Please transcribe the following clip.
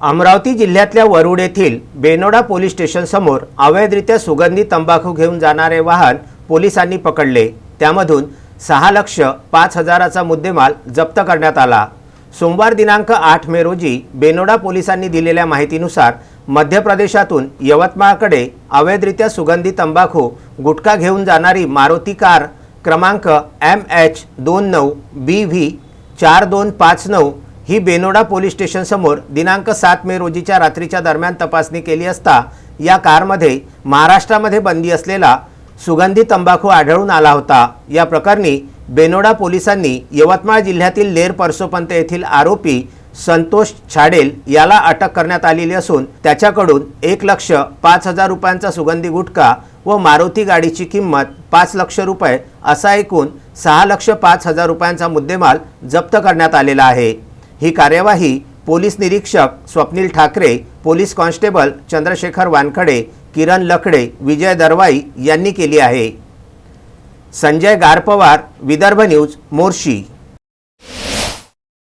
अमरावती जिल्ह्यातल्या वरुड येथील Benoda police station समोर अवैधरित्या सुगंधी तंबाखू घेऊन जाणारे वाहन पोलिसांनी पकडले. त्यामधून सहा लक्ष पाच हजाराचा मुद्देमाल जप्त करण्यात आला. सोमवार दिनांक आठ मे रोजी बेनोडा पोलिसांनी दिलेल्या माहितीनुसार मध्य प्रदेशातून यवतमाळकडे अवैधरित्या सुगंधी तंबाखू गुटखा घेऊन जाणारी मारुती कार क्रमांक एम एच दोन नऊ बी व्ही चार दोन पाच नऊ ही बेनोडा पोलीस स्टेशनसमोर दिनांक सात मे रोजीच्या रात्रीच्या दरम्यान तपासणी केली असता या कारमध्ये महाराष्ट्रामध्ये बंदी असलेला सुगंधी तंबाखू आढळून आला होता. या प्रकरणी बेनोडा पोलिसांनी यवतमाळ जिल्ह्यातील लेर परसोपंत येथील आरोपी संतोष छाडेल याला अटक करण्यात आलेली असून त्याच्याकडून एक लक्ष पाच हजार रुपयांचा सुगंधी गुटखा व मारुती गाडीची किंमत पाच लक्ष रुपये असा एकूण सहा लक्ष पाच हजार रुपयांचा मुद्देमाल जप्त करण्यात आलेला आहे. ही कार्यवाही पोलीस निरीक्षक स्वप्नील ठाकरे पोलीस कॉन्स्टेबल चंद्रशेखर वानखडे किरण लकडे विजय दरवाई यांनी केली आहे. संजय गारपवार विदर्भ न्यूज मोर्शी.